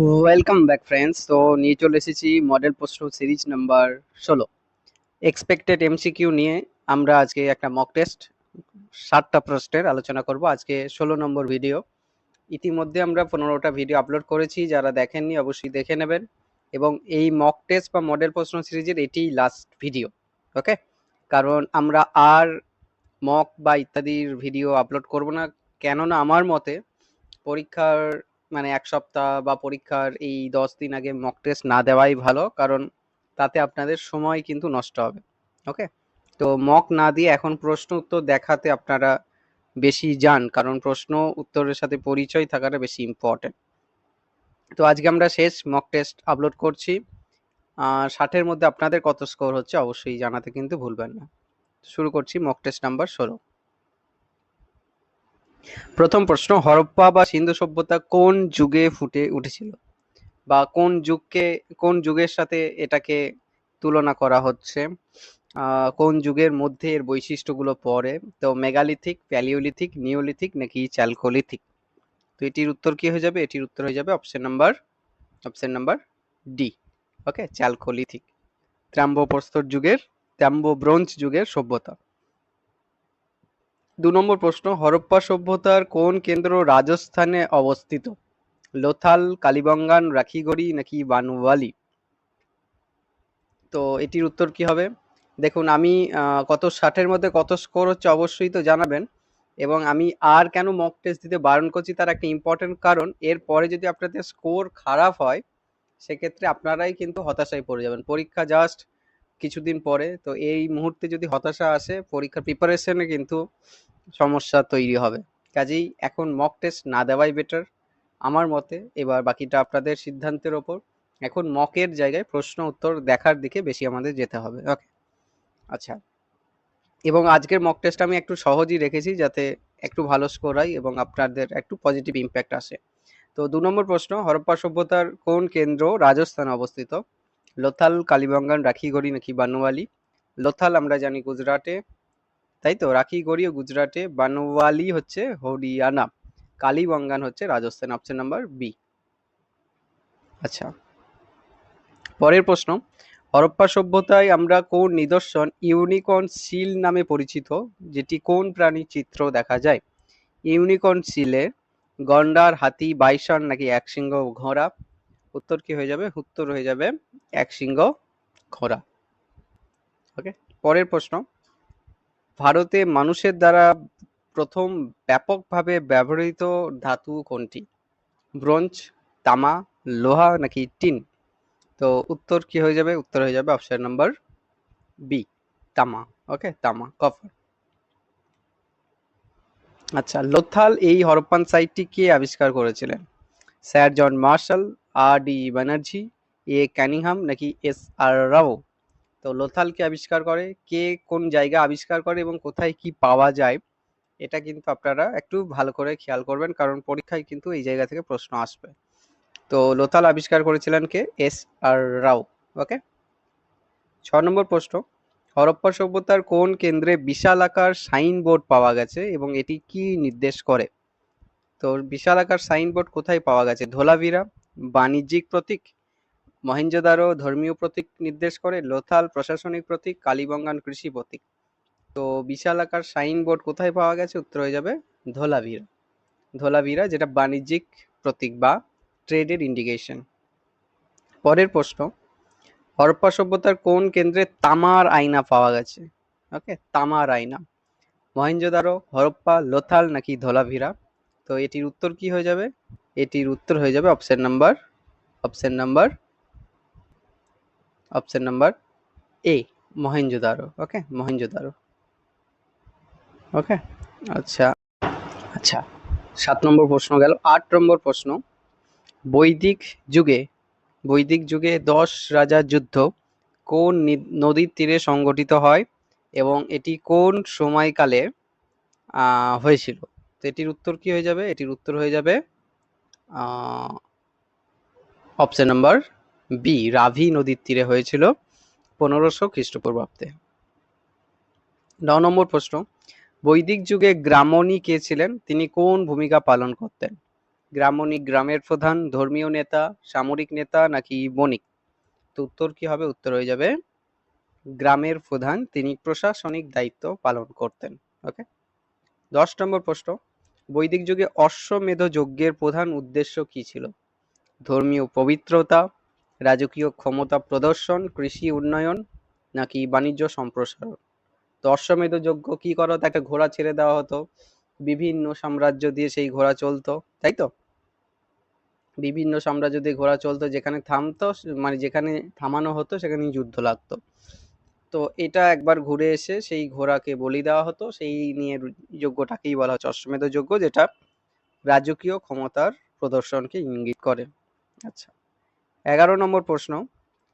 Welcome back friends তো নিয়ে চলে এসেছি মডেল প্রশ্ন সিরিজ নাম্বার ষোলো। এক্সপেক্টেড এমসিকিউ নিয়ে আমরা আজকে একটা মক টেস্ট সাতটা প্রশ্নের আলোচনা করব আজকে ষোলো নম্বর ভিডিও ইতিমধ্যে আমরা পনেরোটা ভিডিও আপলোড করেছি, যারা দেখেননি অবশ্যই দেখে নেবেন। এবং এই মক টেস্ট বা মডেল প্রশ্ন সিরিজের এটিই লাস্ট ভিডিও ওকে কারণ আমরা আর মক বা ইত্যাদির ভিডিও আপলোড করব না। কেননা আমার মতে পরীক্ষার মানে এক সপ্তাহ বা পরীক্ষার এই দশ দিন আগে মক টেস্ট না দেওয়াই ভালো, কারণ তাতে আপনাদের সময় কিন্তু নষ্ট হবে ওকে তো মক না দিয়ে এখন প্রশ্ন উত্তর দেখাতে আপনারা বেশি যান, কারণ প্রশ্ন উত্তরের সাথে পরিচয় থাকাটা বেশি ইম্পর্টেন্ট তো আজকে আমরা শেষ মক টেস্ট আপলোড করছি। ষাটের মধ্যে আপনাদের কত স্কোর হচ্ছে অবশ্যই জানাতে কিন্তু ভুলবেন না। শুরু করছি মক টেস্ট নাম্বার ষোলো। প্রথম প্রশ্ন, হরপ্পা বা সিন্ধু সভ্যতা কোন যুগে ফুটে উঠেছিল? বা কোন যুগকে, কোন যুগের সাথে এটাকে তুলনা করা হচ্ছে? কোন যুগের মধ্যে এর বৈশিষ্ট্যগুলো পড়ে? তো মেগালিথিক, প্যালিওলিথিক, নিওলিথিক নাকি চ্যালকোলিথিক তো এটির উত্তর কি হয়ে যাবে? এটির উত্তর হয়ে যাবে option number option number D okay chalcolithic ত্রাম্বপ্রস্তর যুগের ত্রাম্ব ব্রোঞ্জ যুগের সভ্যতা। দু নম্বর প্রশ্ন, হরপ্পা সভ্যতার কোন কেন্দ্র রাজস্থানে অবস্থিত? লোথাল, কালিবঙ্গান, রাখিগড়ি নাকি বানুয়ালি? তো এটির উত্তর কি হবে? দেখুন, আমি কত ষাটের মধ্যে কত স্কোর হচ্ছে অবশ্যই তো জানাবেন। এবং আমি আর কেন মক টেস্ট দিতে বারণ করছি তার একটা ইম্পর্টেন্ট কারণ, এরপরে যদি আপনাদের স্কোর খারাপ হয়, সেক্ষেত্রে আপনারাই কিন্তু হতাশায় পড়ে যাবেন। পরীক্ষা জাস্ট কিছুদিন পরে, তো এই মুহূর্তে যদি হতাশা আসে, পরীক্ষার প্রিপারেশনে কিন্তু সমস্যা তৈরি হবে। কাজেই এখন মক টেস্ট না দেওয়াই বেটার আমার মতে এবার বাকিটা আপনাদের সিদ্ধান্তের ওপর। এখন মকের জায়গায় প্রশ্ন উত্তর দেখার দিকে বেশি আমাদের যেতে হবে। ওকে আচ্ছা। এবং আজকের মক টেস্ট আমি একটু সহজই রেখেছি যাতে একটু ভালো স্কোর হয় এবং আপনাদের একটু পজিটিভ ইম্প্যাক্ট আসে। তো দু নম্বর প্রশ্ন, হরপ্পা সভ্যতার কোন কেন্দ্র রাজস্থানে অবস্থিত? লোথাল, কালিবঙ্গান, রাখিগড়ি নাকি বানুয়ালি? লোথাল আমরা জানি গুজরাটে। তাই তো? রাখিগড়ি ও গুজরাটে বানওয়ালি হচ্ছে হরিয়ানা, কালীবঙ্গান হচ্ছে রাজস্থান অপশন নাম্বার বি আচ্ছা। পরের প্রশ্ন, হরপ্পা সভ্যতায় আমরা কোন নিদর্শন ইউনিকর্ন সিল নামে পরিচিত, যেটি কোন প্রাণীর চিত্র দেখা যায়? ইউনিকর্ন সিলে, গন্ডার, হাতি, বাইসন নাকি একশৃঙ্গ ঘোড়া? উত্তর কি হয়ে যাবে? উত্তর হয়ে যাবে একশৃঙ্গ ঘোড়া। ওকে পরের প্রশ্ন ভারতে মানুষের দ্বারা প্রথম ব্যাপকভাবে ব্যবহৃত ধাতু কোনটি? ব্রোঞ্জ, তামা, লোহা নাকি টিন? তো উত্তর কি হয়ে যাবে? উত্তর হয়ে যাবে অপশন নাম্বার বি তামা। ওকে তামা কপার আচ্ছা লোথাল এই হরপ্পান সাইটটি কে আবিষ্কার করেছিলেন? Sir John Marshall, R D Banerjee, A Cunningham নাকি এস আর রাও? তো লোথালকে আবিষ্কার করে? কে কোন জায়গা আবিষ্কার করে এবং কোথায় কি পাওয়া যায়? এটা কিন্তু আপনারা একটু ভালো করে খেয়াল করবেন, কারণ পরীক্ষায় কিন্তু এই জায়গা থেকে প্রশ্ন আসবে। তো লোথাল আবিষ্কার করেছিলেন কে? এস আর রাও। ওকে? ছ নম্বর প্রশ্ন। হরপ্পা সভ্যতার কোন কেন্দ্রে বিশাল আকার সাইনবোর্ড পাওয়া গেছে এবং এটি কি নির্দেশ করে? তো বিশাল আকার সাইনবোর্ড কোথায় পাওয়া গেছে? ধোলাভিরা? বাণিজ্যিক প্রতীক? মহেঞ্জোদারো ধর্মীয় প্রতীক নির্দেশ করে, লোথাল প্রশাসনিক প্রতীক, কালীবঙ্গান কৃষি প্রতীক। তো বিশাল আকার সাইনবোর্ড কোথায় পাওয়া গেছে? উত্তর হয়ে যাবে ধোলাভিরা ধোলাভিরা যেটা বাণিজ্যিক প্রতীক বা ট্রেডের ইন্ডিকেশন পরের প্রশ্ন, হরপ্পা সভ্যতার কোন কেন্দ্রে তামার আয়না পাওয়া গেছে? ওকে তামার আয়না। মহেঞ্জোদারো, হরপ্পা, লোথাল নাকি ধোলাভিরা তো এটির উত্তর কি হয়ে যাবে? এটির উত্তর হয়ে যাবে option number option number option number A Mohenjodaro okay Mohenjodaro okay আচ্ছা আচ্ছা সাত নম্বর প্রশ্ন গেল, আট নম্বর প্রশ্ন, বৈদিক যুগে বৈদিক যুগে দশ রাজার যুদ্ধ কোন নদীর তীরে সংগঠিত হয় এবং এটি কোন সময়কালে হয়েছিল? তো এটির উত্তর কি হয়ে যাবে? এটির উত্তর হয়ে যাবে অপশন নাম্বার বি, রাভি নদীর তীরে হয়েছিল পনেরোশো খ্রিস্টপূর্বাব্দে। ন নম্বর প্রশ্ন, বৈদিক যুগে গ্রামণী কে ছিলেন? তিনি কোন ভূমিকা পালন করতেন? গ্রামণী গ্রামের প্রধান, ধর্মীয় নেতা, সামরিক নেতা নাকি বণিক? তো উত্তর কি হবে? উত্তর হয়ে যাবে, গ্রামের প্রধান, তিনি প্রশাসনিক দায়িত্ব পালন করতেন, ওকে? দশ নম্বর প্রশ্ন, বৈদিক যুগে অশ্বমেধ যজ্ঞের প্রধান উদ্দেশ্য কি ছিল? ধর্মীয় পবিত্রতা রাজকীয় ক্ষমতা প্রদর্শন, কৃষি উন্নয়ন, নাকি বাণিজ্য সম্প্রসারণ? তো অশ্বমেধ যজ্ঞ কি করা? হতো একটা ঘোড়া ছেড়ে দেওয়া হতো। বিভিন্ন সাম্রাজ্য দিয়ে সেই ঘোড়া চলতো, তাই তো? বিভিন্ন সাম্রাজ্য দিয়ে ঘোড়া চলতো, যেখানে থামতো মানে যেখানে থামানো হতো সেখানে যুদ্ধ লাগতো। তো এটা একবার ঘুরে এসে সেই ঘোড়াকে বলি দেওয়া হতো। সেই নিয়ে যজ্ঞটাকেই বলা হচ্ছে অশ্বমেধ যজ্ঞ, যেটা রাজকীয় ক্ষমতার প্রদর্শনকে ইঙ্গিত করে। আচ্ছা। এগারো নম্বর প্রশ্ন,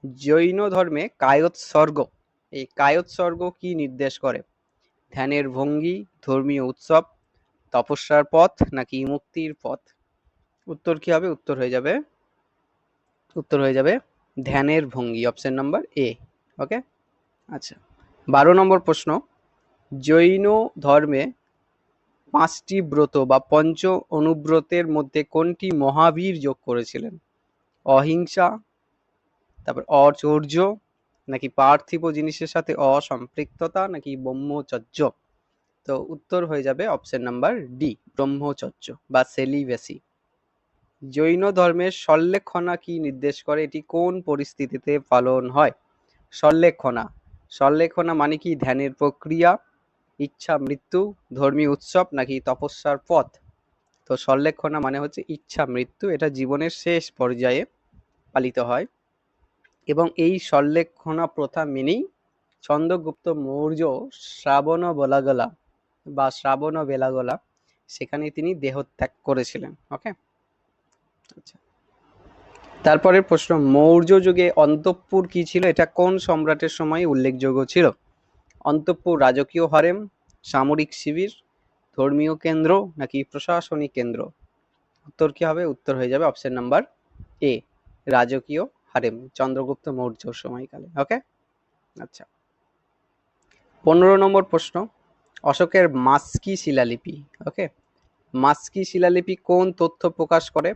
জৈন ধর্মে কায়োৎসর্গ এই কায়োৎসর্গ কি নির্দেশ করে? ধ্যানের ভঙ্গি, ধর্মীয় উৎসব, তপস্যার পথ নাকি মুক্তির পথ? উত্তর কি হবে? উত্তর হয়ে যাবে। উত্তর হয়ে যাবে ধ্যানের ভঙ্গি অপশন নাম্বার এ ওকে আচ্ছা বারো নম্বর প্রশ্ন, জৈন ধর্মে পাঁচটি ব্রত বা পঞ্চ অনুব্রতের মধ্যে কোনটি মহাবীর যোগ করেছিলেন? অহিংসা, তারপর অচৌর্য, নাকি পার্থিব জিনিসের সাথে অসম্পৃক্ততা, নাকি ব্রহ্মচর্য? তো উত্তর হয়ে যাবে অপশন নাম্বার ডি ব্রহ্মচর্য বা সেলিভেসি জৈন ধর্মের সল্লেখনা কি নির্দেশ করে? এটি কোন পরিস্থিতিতে পালন হয়? সল্লেখনা। সল্লেখনা মানে কি? ধ্যানের প্রক্রিয়া, ইচ্ছা, মৃত্যু ধর্মীয় উৎসব, নাকি তপস্যার পথ? তো সল্লেখনা মানে হচ্ছে ইচ্ছা, মৃত্যু। এটা জীবনের শেষ পর্যায়ে পালিত হয়। এবং এই সল্লেখনা প্রথা মেনেই চন্দ্রগুপ্ত মৌর্য শ্রাবণ বলাগলা বা শ্রাবণ বেলাগলা সেখানে তিনি দেহত্যাগ করেছিলেন ওকে আচ্ছা। তারপরের প্রশ্ন, মৌর্য যুগে অন্তঃপুর কি ছিল? এটা কোন সম্রাটের সময় উল্লেখযোগ্য ছিল? অন্তঃপুর রাজকীয় হারেম, সামরিক শিবির, ধর্মীয় কেন্দ্র নাকি প্রশাসনিক কেন্দ্র? উত্তর কি হবে? উত্তর হয়ে যাবে অপশন নাম্বার এ রাজকীয়, হারেম, চন্দ্রগুপ্ত, মৌর্য, সময়কালে ওকে আচ্ছা। পনেরো নম্বর প্রশ্ন, অশোকের মাস্কি শিলালিপি ওকে মাস্কি শিলালিপি কোন তথ্য প্রকাশ করে?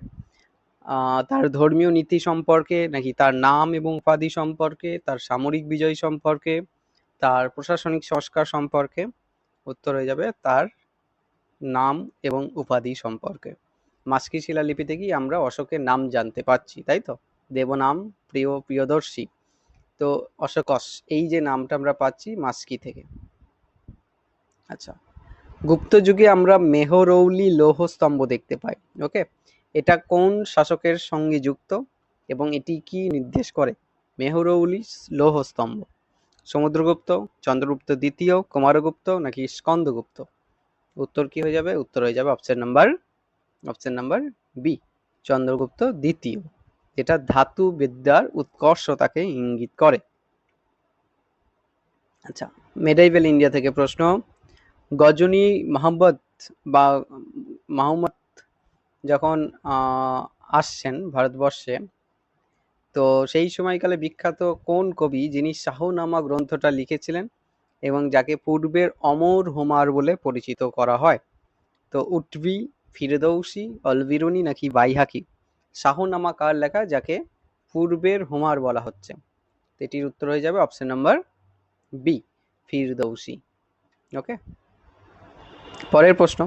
তার ধর্মীয় নীতি সম্পর্কে, নাকি তার নাম এবং উপাধি সম্পর্কে, তার সামরিক বিজয় সম্পর্কে, তার প্রশাসনিক সংস্কার সম্পর্কে? উত্তর হয়ে যাবে তার নাম এবং উপাধি সম্পর্কে। মাস্কি শিলালিপি থেকেই আমরা অশোকের নাম জানতে পারছি, তাই তো? দেবনাম প্রিয় প্রিয়দর্শী। তো অশোকস, এই যে নামটা আমরা পাচ্ছি মাস্কি থেকে। আচ্ছা গুপ্ত যুগে আমরা মেহরৌলি লৌহ স্তম্ভ দেখতে পাই, ওকে? এটা কোন শাসকের সঙ্গে যুক্ত এবং এটি কি নির্দেশ করে? মেহরৌলি লৌহ স্তম্ভ। সমুদ্রগুপ্ত, চন্দ্রগুপ্ত দ্বিতীয়, কুমারগুপ্ত নাকি স্কন্দগুপ্ত? উত্তর কি হয়ে যাবে? উত্তর হয়ে যাবে option number option number B Chandragupta দ্বিতীয়, যেটা ধাতু বিদ্যার উৎকর্ষতাকে ইঙ্গিত করে। আচ্ছা মেডাইভেল ইন্ডিয়া থেকে প্রশ্ন, গজনী মাহমদ বা মাহমদ যখন আসছেন ভারতবর্ষে, তো সেই সময়কালে বিখ্যাত কোন কবি যিনি শাহনামা গ্রন্থটা লিখেছিলেন এবং যাকে পূর্বের অমর হোমার বলে পরিচিত করা হয়, তো উটবি ফিরদৌসি, অলবিরুনি নাকি বাইহাকি? শাহনামা কার লেখা যাকে পূর্বের হোমার বলা হচ্ছে? এটির উত্তর হয়ে যাবে option number B Firdausi. Okay পরের প্রশ্ন,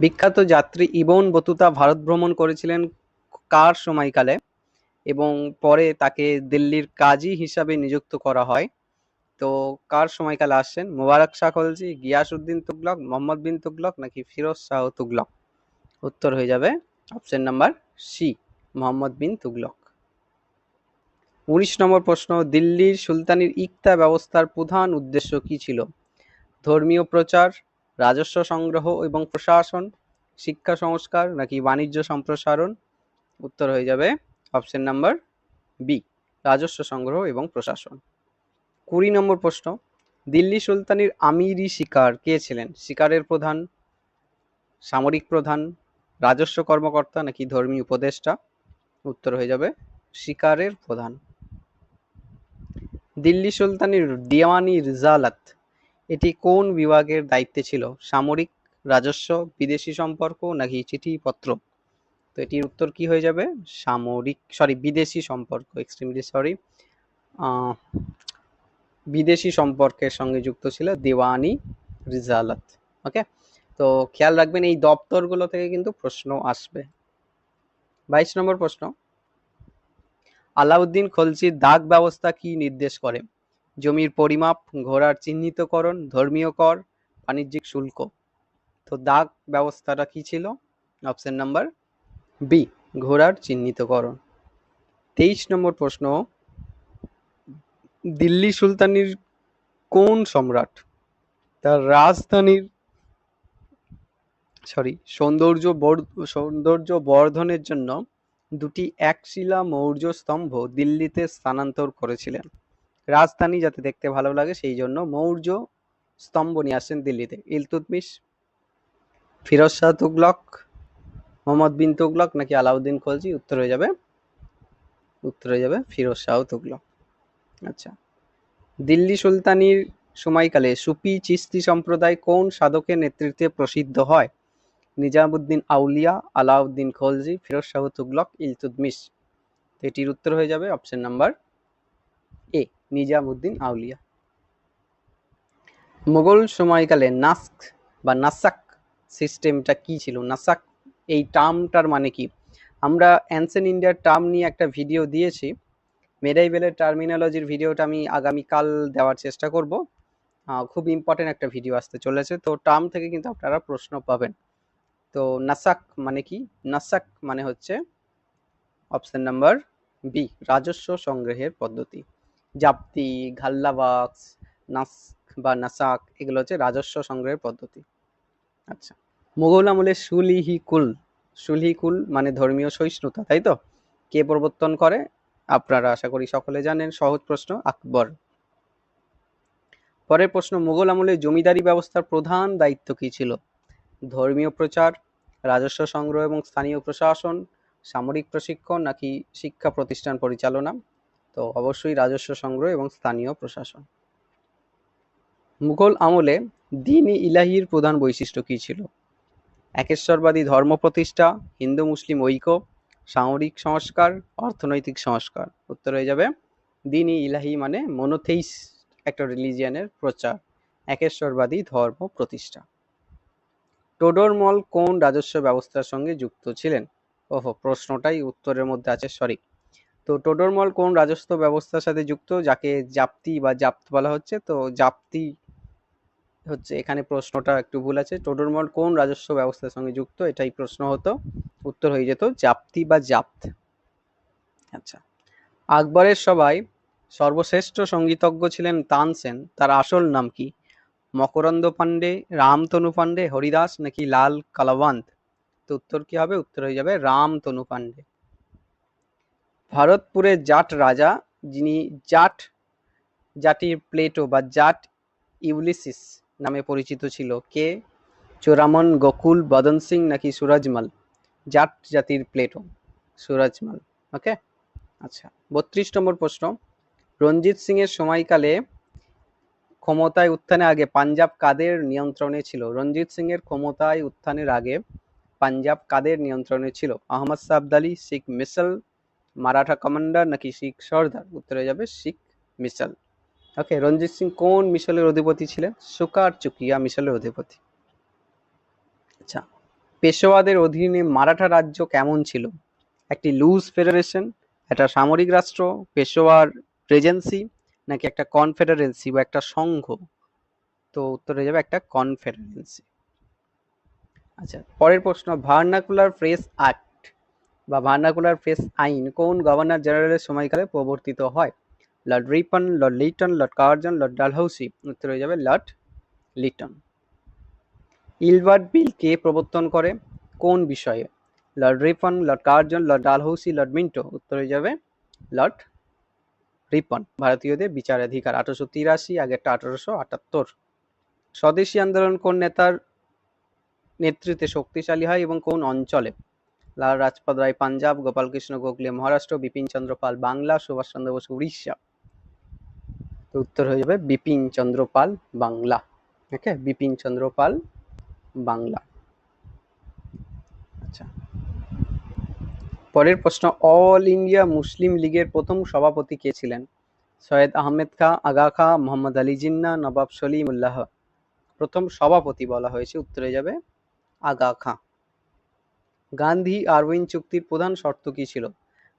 বিখ্যাত যাত্রী ইবন বতুতা ভারত ভ্রমণ করেছিলেন কার সময়কালে? এবং পরে তাকে দিল্লির কাজী হিসাবে নিযুক্ত করা হয়। তো কার সময়কালে আসছেন? মোবারক শাহ খলজি, গিয়াসউদ্দিন তুগলক, মোহাম্মদ বিন তুগলক নাকি ফিরোজ শাহ তুগলক? উত্তর হয়ে যাবে option number C Mohammad bin Tughlaq. উনিশ নম্বর প্রশ্ন, দিল্লির সুলতানির ইকতা ব্যবস্থার প্রধান উদ্দেশ্য কি ছিল? ধর্মীয় প্রচার, রাজস্ব সংগ্রহ এবং প্রশাসন, শিক্ষা সংস্কার নাকি বাণিজ্য সম্প্রসারণ? উত্তর হয়ে যাবে অপশন নাম্বার বি রাজস্ব সংগ্রহ এবং প্রশাসন। কুড়ি নম্বর প্রশ্ন, দিল্লি সুলতানির আমিরি শিকার কে ছিলেন? শিকারের প্রধান, সামরিক প্রধান রাজস্ব কর্মকর্তা নাকি ধর্মী উপদেষ্টা? উত্তর হয়ে যাবে, শিকারের প্রধান। দিল্লি সুলতানির দিওয়ানি রিজালাত, এটি কোন বিভাগের দায়িত্বে ছিল? সামরিক, রাজস্ব, বিদেশি সম্পর্ক নাকি চিঠিপত্র? তো এটির উত্তর কি হয়ে যাবে? সামরিক সরি বিদেশি সম্পর্ক এক্সট্রিমলি সরি বিদেশি সম্পর্কের সঙ্গে যুক্ত ছিল দেওয়ানি রিজালাত ওকে তো খেয়াল রাখবেন এই দপ্তরগুলো থেকে কিন্তু প্রশ্ন আসবে। বাইশ নম্বর প্রশ্ন। আলাউদ্দিন খলজির দাগ ব্যবস্থা কি নির্দেশ করে? জমির পরিমাপ, ঘোড়ার চিহ্নিতকরণ, ধর্মীয় কর, বাণিজ্যিক শুল্ক। তো দাগ ব্যবস্থাটা কি ছিল? অপশন নাম্বার বি ঘোড়ার চিহ্নিতকরণ। তেইশ নম্বর প্রশ্ন, দিল্লি সুলতানির কোন সম্রাট? তার রাজধানীর সরি সৌন্দর্য সৌন্দর্য বর্ধনের জন্য দুটি একশিলা মৌর্য স্তম্ভ দিল্লিতে স্থানান্তর করেছিলেন। রাজধানী যাতে দেখতে ভালো লাগে, সেই জন্য মৌর্য স্তম্ভ নিয়ে আসেন দিল্লিতে। ইলতুতমিশ ফিরোজ শাহ তুগলক, মোহাম্মদ বিন তুগলক নাকি আলাউদ্দিন খলজি, উত্তর হয়ে যাবে, উত্তর হয়ে যাবে ফিরোজ শাহ তুগলক। আচ্ছা দিল্লি সুলতানির সময়কালে সুফি চিস্তি সম্প্রদায় কোন সাধকের নেতৃত্বে প্রসিদ্ধ হয়? নিজামুদ্দিন আউলিয়া, আলাউদ্দিন খলজি, ফিরোজ শাহ তুগলক ইলতুতমিশ তো এটির উত্তর হয়ে যাবে option number A Nizamuddin Auliya. Mughal সময়কালে নাস্ক বা নাসাক সিস্টেমটা কি ছিল? নাসাক, এই টার্মটার মানে কি? আমরা অ্যানসেন ইন্ডিয়ার টার্ম নিয়ে একটা ভিডিও দিয়েছি। মেডাইভেলের টার্মিনোলজির ভিডিওটা আমি আগামীকাল দেওয়ার চেষ্টা করব। খুব ইম্পর্টেন্ট একটা ভিডিও আসতে চলেছে। তো টার্ম থেকে কিন্তু আপনারা প্রশ্ন পাবেন। তো নাসাক মানে কি? নাসাক মানে হচ্ছে অপশন নাম্বার বি রাজস্ব সংগ্রহের পদ্ধতি। জাপ্তি, ঘাল্লাবাক্স, নাস্ক বা নাসাক, এগুলো হচ্ছে রাজস্ব সংগ্রহের পদ্ধতি। আচ্ছা মুঘল আমলে সুলিহিকুল সুলিহিকুল মানে ধর্মীয় সহিষ্ণুতা, তাই তো? কে প্রবর্তন করে? আপনারা আশা করি সকলে জানেন, সহজ প্রশ্ন আকবর। পরের প্রশ্ন, মুঘল আমলে জমিদারি ব্যবস্থার প্রধান দায়িত্ব কি ছিল? ধর্মীয় প্রচার রাজস্ব সংগ্রহ এবং স্থানীয় প্রশাসন, সামরিক প্রশিক্ষণ নাকি শিক্ষা প্রতিষ্ঠান পরিচালনা? তো অবশ্যই রাজস্ব সংগ্রহ এবং স্থানীয় প্রশাসন। মুঘল আমলে দিন ইলাহির প্রধান বৈশিষ্ট্য কী ছিল? একেশ্বরবাদী ধর্ম প্রতিষ্ঠা, হিন্দু মুসলিম ঐক্য, সামরিক সংস্কার, অর্থনৈতিক সংস্কার। উত্তর হয়ে যাবে দিন ইলাহি মানে মনোথেইস একটা রিলিজিয়ানের প্রচার, একেশ্বরবাদী ধর্ম প্রতিষ্ঠা। টোডরমল কোন রাজস্ব ব্যবস্থার সঙ্গে যুক্ত ছিলেন? ওহো, প্রশ্নটাই উত্তরের মধ্যে আছে, সরি। তো টোডরমল কোন রাজস্ব ব্যবস্থার সাথে যুক্ত? যাকে জাপ্তি বা জাপ্ত বলা হচ্ছে। তো জাপ্তি হচ্ছে, এখানে প্রশ্নটা একটু ভুল আছে। টোডরমল কোন রাজস্ব ব্যবস্থার সঙ্গে যুক্ত? এটাই প্রশ্ন হতো। উত্তর হয়ে যেত, জাপ্তি বা জাপ্ত। আচ্ছা। আকবরের সবাই সর্বশ্রেষ্ঠ সঙ্গীতজ্ঞ ছিলেন তানসেন। তার আসল নাম কি? মকরন্দ পাণ্ডে, রামতনু পাণ্ডে, হরিদাস নাকি লাল কালাবান্ত? তো উত্তর কি হবে? উত্তর হয়ে যাবে রামতনু পাণ্ডে। ভারতপুরের জাট রাজা, যিনি জাট জাতির প্লেটো বা জাট ইউলিসিস নামে পরিচিত ছিল, কে? চোরামন গোকুল, বদন সিং নাকি সুরজমাল? জাট জাতির প্লেটো, সুরজমাল ওকে আচ্ছা বত্রিশ নম্বর প্রশ্ন। রঞ্জিত সিং এর সময়কালে ক্ষমতায় উত্থানের আগে পাঞ্জাব কাদের নিয়ন্ত্রণে ছিল? রঞ্জিত সিং এর ক্ষমতায় উত্থানের আগে পাঞ্জাব কাদের নিয়ন্ত্রণে ছিল? আহমদ সাবদালি শিখ মিসল মারাঠা কমান্ডার নাকি শিখ সর্দার? উত্তরে যাবে শিখ মিসল ওকে, রঞ্জিত সিং কোন মিশলের অধিপতি ছিলেন? সুকার চুকিয়া মিশলের অধিপতি। আচ্ছা পেশোয়াদের অধীনে মারাঠা রাজ্য কেমন ছিল? একটি লুজ ফেডারেশন, একটা সামরিক রাষ্ট্র, পেশোয়ার রেজেন্সি নাকি একটা কনফেডারেন্সি বা একটা সংঘ? তো উত্তরে যাবে একটা কনফেডারেন্সি আচ্ছা পরের প্রশ্ন, ভার্নাকুলার ফ্রেস অ্যাক্ট বা ভার্নাকুলার ফ্রেস আইন কোন গভর্নর জেনারেলের সময়কালে প্রবর্তিত হয়? Lord Ripon, Lord Lytton, Lord Curzon Lord Dalhousie. উত্তর হয়ে যাবে লর্ড লিটন। ইলবার্ট বিল কে প্রবর্তন করে? কোন বিষয়ে? Lord Ripon, Lord Curzon Lord Dalhousie, Lord Minto. উত্তর হয়ে যাবে লর্ড রিপন। ভারতীয়দের বিচারাধিকার আঠারোশো তিরাশি আগেরটা আঠারোশো আটাত্তর। স্বদেশী আন্দোলন কোন নেতার নেতৃত্বে শক্তিশালী হয় এবং কোন অঞ্চলে? লাল রাজপথ, রায় পাঞ্জাব, গোপালকৃষ্ণ গোখলে, মহারাষ্ট্র, বিপিন চন্দ্র পাল, বাংলা, সুভাষ চন্দ্র বসু, উড়িষ্যা। তো উত্তর হয়ে যাবে বিপিন চন্দ্র পাল, বাংলা। ওকে বিপিন চন্দ্র পাল, বাংলা আচ্ছা পরের প্রশ্ন, অল ইন্ডিয়া মুসলিম লীগের প্রথম সভাপতি কে ছিলেন? সৈয়দ আহমেদ খাঁ, আগা খা, মোহাম্মদ আলী জিন্না, নবাব সলিমুল্লাহ। প্রথম সভাপতি বলা হয়েছে, উত্তরে যাবে আগা খাঁ। গান্ধী আরউইন চুক্তির প্রধান শর্ত কি ছিল?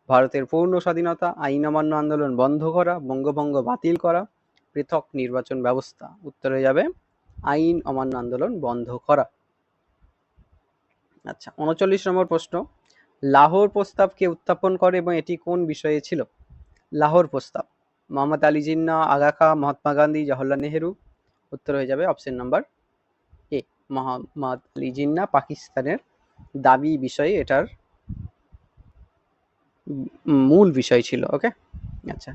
ভারতের পূর্ণ স্বাধীনতা, আইন অমান্য আন্দোলন বন্ধ করা, বঙ্গভঙ্গ বাতিল করা, পৃথক নির্বাচন ব্যবস্থা। উত্তরে যাবে আইন অমান্য আন্দোলন বন্ধ করা। আচ্ছা উনচল্লিশ নম্বর প্রশ্ন লাহোর প্রস্তাবকে উত্থাপন করে এবং এটি কোন বিষয়ে ছিল? লাহোর প্রস্তাব। মোহাম্মদ আলী জিন্না আগা খাঁ মহাত্মা গান্ধী, জওহরলাল নেহেরু। উত্তর হয়ে যাবে option number A. Mohammad Ali Jinnah পাকিস্তানের দাবি বিষয়ে এটার মূল বিষয় ছিল ওকে আচ্ছা।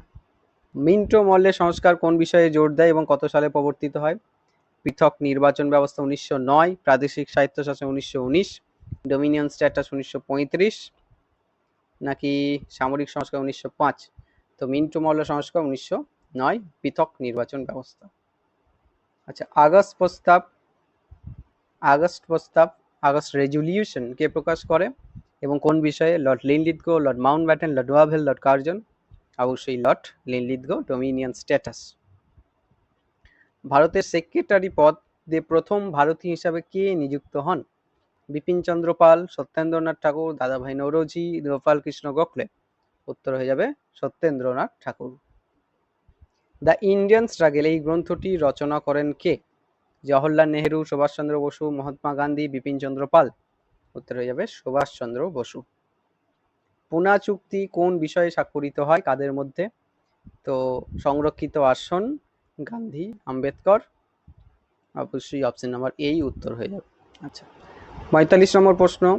মিন্টো মল্লের সংস্কার কোন বিষয়ে জোর দেয় এবং কত সালে প্রবর্তিত হয়? পৃথক নির্বাচন ব্যবস্থা উনিশশো নয়, প্রাদেশিক সাহিত্য স্বায়ত্তশাসন উনিশশো উনিশ ডোমিনিয়ন স্ট্যাটাস উনিশশো পঁয়ত্রিশ, নাকি সামরিক সংস্কার উনিশশো পাঁচ? তো মিন্টু মল্ল সংস্কার উনিশশো নয়, পৃথক নির্বাচন ব্যবস্থা। আচ্ছা আগস্ট প্রস্তাব আগস্ট প্রস্তাব, আগস্ট রেজুলিউশন কে প্রকাশ করে এবং কোন বিষয়ে? Lord Linlithgow, Lord Mountbatten Lord Wavell, Lord Curzon অবশ্যই লর্ড লিনলিথগো ডোমিনিয়ন স্ট্যাটাস। ভারতের সেক্রেটারি পদে প্রথম ভারতীয় হিসাবে কে নিযুক্ত হন? বিপিন চন্দ্র পাল, সত্যেন্দ্রনাথ ঠাকুর, দাদাভাই নৌরোজি গোপাল কৃষ্ণ গোখলে। উত্তর হয়ে যাবে Satyendranath Thakur. The Indian struggle, এই গ্রন্থটি রচনা করেন কে? জওহরলাল নেহেরু, সুভাষচন্দ্র বসু, মহাত্মা গান্ধী, বিপিন চন্দ্র পাল। উত্তর হয়ে যাবে সুভাষচন্দ্র বসু। পুনা চুক্তি কোন বিষয়ে স্বাক্ষরিত হয়, কাদের মধ্যে? তো সংরক্ষিত আসন, গান্ধী, আম্বেদকর। অবশ্যই অপশন নাম্বার এই উত্তর হয়ে যাবে। আচ্ছা। পঁয়তাল্লিশ নম্বর প্রশ্ন।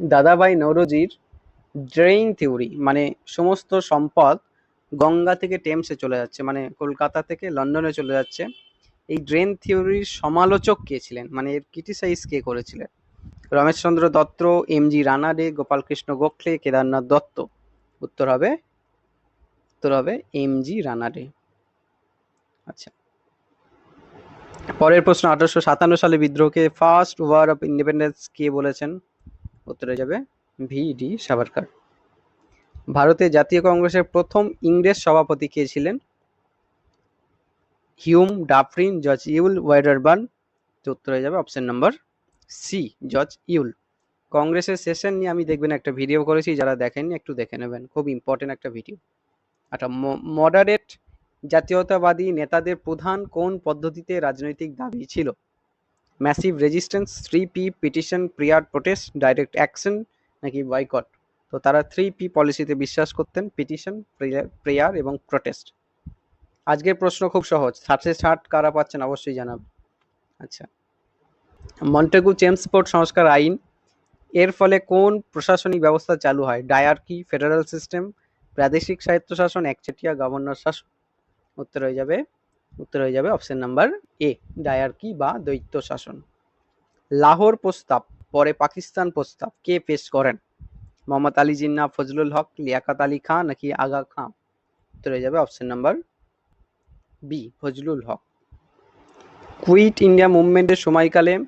দাদাভাই নৌরোজির ড্রেইন থিওরি মানে সমস্ত সম্পদ গঙ্গা থেকে টেমসে চলে যাচ্ছে মানে কলকাতা থেকে লন্ডনে চলে যাচ্ছে। এই ড্রেন থিওরির সমালোচক কে ছিলেন? মানে এর ক্রিটিসাইজ কে করেছিলেন? Rameshchandra Dutt, M G Ranade, Gopalkrishna Gokhale, Kedarnath Dutt. উত্তর হবে উত্তর হবে এম জি রানাডে। আচ্ছা। পরের প্রশ্ন, আঠারোশো সাতান্ন সালে বিদ্রোহকে ফার্স্ট ওয়ার অফ ইন্ডিপেন্ডেন্স কে বলেছেন? উত্তরে যাবে ভি ডি সাভারকার। ভারতের জাতীয় কংগ্রেসের প্রথম ইংরেজ সভাপতি কে ছিলেন? Hume Dufferin, George Yule Wedderburn তো উত্তর যাবে option number C, George Yule. কংগ্রেসের সেশন নিয়ে আমি দেখবেন একটা ভিডিও করেছি, যারা দেখেননি একটু দেখে নেবেন। খুব ইম্পর্টেন্ট একটা ভিডিও। একটা মডারেট জাতীয়তাবাদী নেতাদের প্রধান কোন পদ্ধতিতে রাজনৈতিক দাবি ছিল? Massive resistance three P petition prayer protest direct action নাকি বয়কট তো তারা থ্রি পি পলিসিতে বিশ্বাস করতেন পিটিশন প্রেয়ার এবং প্রোটেস্ট আজকের প্রশ্ন খুব সহজ ষাটে ষাট কারা পাচ্ছেন অবশ্যই জানাবেন আচ্ছা। মন্টেগু চেমসপোর্ট সংস্কার আইন, এর ফলে কোন প্রশাসনিক ব্যবস্থা চালু হয়? ডায়ার্কি, ফেডারেল সিস্টেম, প্রাদেশিক স্বায়ত্তশাসন, একচেটিয়া গভর্নর শাসন। উত্তর হয়ে যাবে, উত্তর হয়ে যাবে অপশন নাম্বার এ ডায়ার্কি বা দৈত্য শাসন। লাহোর প্রস্তাব, পরে পাকিস্তান প্রস্তাব, কে পেশ করেন? মোহাম্মদ আলী জিন্না ফজলুল হক, লিয়াকাত আলী খান নাকি আগা খান? উত্তর হয়ে যাবে option number B Fazlul Haq. Quit India মুভমেন্টের সময়কালে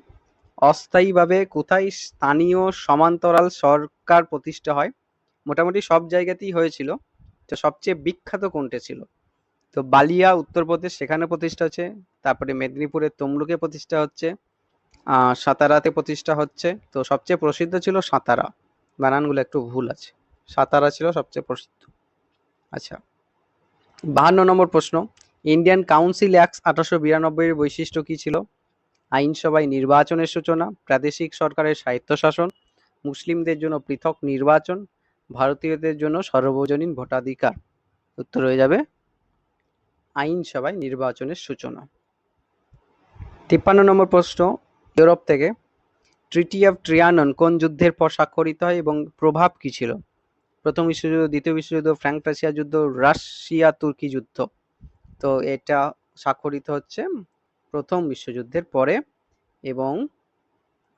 অস্থায়ীভাবে কোথায় স্থানীয় সমান্তরাল সরকার প্রতিষ্ঠা হয়? মোটামুটি সব জায়গাতেই হয়েছিল। তো সবচেয়ে বিখ্যাত কোনটা ছিল? তো বালিয়া, উত্তরপ্রদেশ সেখানে প্রতিষ্ঠা হচ্ছে। তারপরে মেদিনীপুরের তমলুকে প্রতিষ্ঠা হচ্ছে। সাতারাতে প্রতিষ্ঠা হচ্ছে। তো সবচেয়ে প্রসিদ্ধ ছিল সাতারা। বানানগুলো একটু ভুল আছে। সাতারা ছিল সবচেয়ে প্রসিদ্ধ। আচ্ছা। বাহান্ন নম্বর প্রশ্ন। ইন্ডিয়ান কাউন্সিল অ্যাক্ট আঠারোশো বিরানব্বইয়ের বৈশিষ্ট্য কী ছিল? আইনসভায় নির্বাচনের সূচনা, প্রাদেশিক সরকারের স্বায়ত্তশাসন, মুসলিমদের জন্য পৃথক নির্বাচন, ভারতীয়দের জন্য সর্বজনীন ভোটাধিকার। উত্তর হয়ে যাবে আইনসভায় নির্বাচনের সূচনা। তিপ্পান্ন নম্বর প্রশ্ন, ইউরোপ থেকে ট্রিটি অফ ট্রিয়ানন কোন যুদ্ধের পর স্বাক্ষরিত হয় এবং প্রভাব কি ছিল? প্রথম বিশ্বযুদ্ধ, দ্বিতীয় বিশ্বযুদ্ধ ফ্র্যাঙ্ক রাশিয়া যুদ্ধ রাশিয়া তুর্কি যুদ্ধ। তো এটা স্বাক্ষরিত হচ্ছে প্রথম বিশ্বযুদ্ধের পরে এবং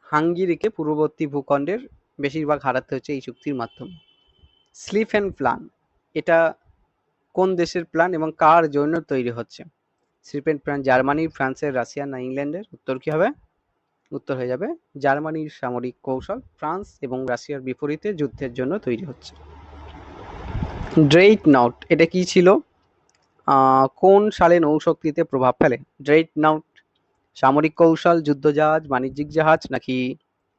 হাঙ্গেরিকে পূর্ববর্তী ভূখণ্ডের বেশিরভাগ হারাতে হচ্ছে এই চুক্তির মাধ্যমে। স্লিপ অ্যান্ড প্ল্যান এটা কোন দেশের প্ল্যান এবং কার জন্য তৈরি হচ্ছে? অ্যান্ড প্ল্যান জার্মানি, ফ্রান্সের, রাশিয়া না ইংল্যান্ডের? উত্তর কি হবে? উত্তর হয়ে যাবে জার্মানির সামরিক কৌশল, ফ্রান্স এবং রাশিয়ার বিপরীতে যুদ্ধের জন্য তৈরি হচ্ছে। ড্রেইট নাউট এটা কি ছিল? কোন সালে নৌশক্তিতে প্রভাব ফেলে? ড্রেইট নাউট সামরিক কৌশল, যুদ্ধজাহাজ, বাণিজ্যিক জাহাজ নাকি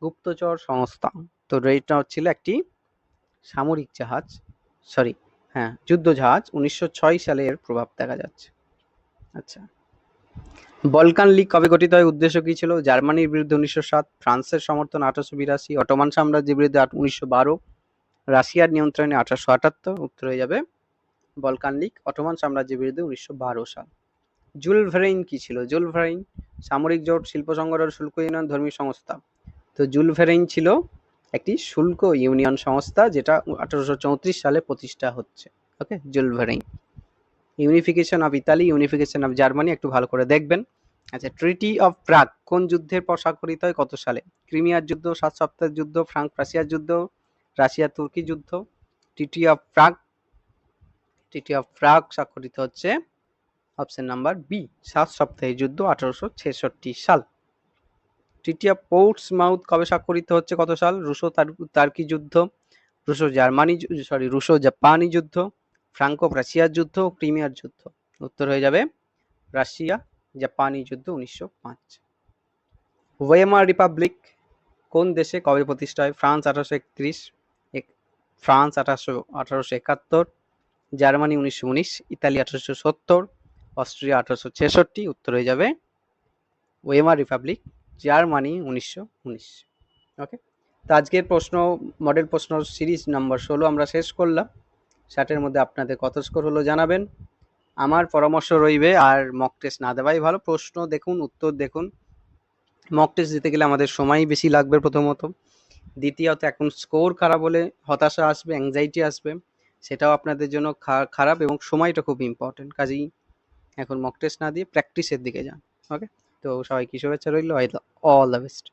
গুপ্তচর সংস্থা? তো ড্রেইট নাউট ছিল একটি সামরিক জাহাজ সরি হ্যাঁ যুদ্ধ জাহাজ উনিশশো ছয় সালে এর প্রভাব দেখা যাচ্ছে। আচ্ছা। বলকান লীগ কবে গঠিত হয়? উদ্দেশ্য কি ছিল? জার্মানির বিরুদ্ধে উনিশশো সাত, ফ্রান্সের সমর্থন আঠারোশো বিরাশি, অটোমান সাম্রাজ্যের বিরুদ্ধে উনিশশো বারো, রাশিয়ার নিয়ন্ত্রণে আঠারোশো আটাত্তর, উত্তর হয়ে যাবে বলকান লীগ অটোমান সাম্রাজ্যের বিরুদ্ধে উনিশশো বারো সাল। জুল ভেরেইন কি ছিল? জুল ভেরেইন সামরিক জোট, শিল্প সংগঠন, শুল্ক ইউনিয়ন, ধর্মীয় সংস্থা। তো জুল ভেরেইন ছিল একটি শুল্ক ইউনিয়ন সংস্থা যেটা আঠারোশো চৌত্রিশ সালে প্রতিষ্ঠা হচ্ছে। Okay, Zollverein unification of Italy unification of Germany একটু ভালো করে দেখবেন। আচ্ছা ট্রিটি অফ প্রাগ কোন যুদ্ধের পর স্বাক্ষরিত হয়, কত সালে? ক্রিমিয়ার যুদ্ধ, সাত সপ্তাহের যুদ্ধ, ফ্রাঙ্ক রাশিয়ার যুদ্ধ, রাশিয়া তুর্কি যুদ্ধ। Treaty of Prague treaty of Prague স্বাক্ষরিত হচ্ছে অপশন নাম্বার বি সাত সপ্তাহের যুদ্ধ, আঠারোশো ছেষট্টি সাল। অফ পোর্টস মাউথ কবে স্বাক্ষরিত হচ্ছে কত সাল? রুশো তার্কি যুদ্ধ, রুশো জার্মানি সরি রুশো জাপানি যুদ্ধ, ফ্রাঙ্কো রাশিয়ার যুদ্ধ ক্রিমিয়ার যুদ্ধ। উত্তর হয়ে যাবে রাশিয়া, জাপানি যুদ্ধ উনিশশো পাঁচ। ওয়েমার রিপাবলিক কোন দেশে কবে প্রতিষ্ঠা হয়? ফ্রান্স আঠারোশো একত্রিশ ফ্রান্স আঠারোশো আঠারোশো একাত্তর, জার্মানি উনিশশো উনিশ, ইতালি আঠারোশো সত্তর, অস্ট্রিয়া আঠারোশো ছেষট্টি। উত্তর হয়ে যাবে ওয়েমার রিপাবলিক জার্মানি উনিশশো উনিশ ওকে তো আজকের প্রশ্ন মডেল প্রশ্ন সিরিজ নাম্বার ষোলো আমরা শেষ করলাম। ষাটের মধ্যে আপনাদের কত স্কোর হলো জানাবেন। আমার পরামর্শ রইবে, আর মক টেস্ট না দেওয়াই ভালো। প্রশ্ন দেখুন, উত্তর দেখুন। মক টেস্ট দিতে গেলে আমাদের সময় বেশি লাগবে প্রথমত। দ্বিতীয়ত, এখন স্কোর খারাপ হলে হতাশা আসবে অ্যাংজাইটি আসবে। সেটাও আপনাদের জন্য খারাপ এবং সময়টা খুব ইম্পর্টেন্ট কাজেই এখন মক টেস্ট না দিয়ে প্র্যাকটিসের দিকে যান ওকে তো সবাইকে শুভেচ্ছা রইল অল দ্য বেস্ট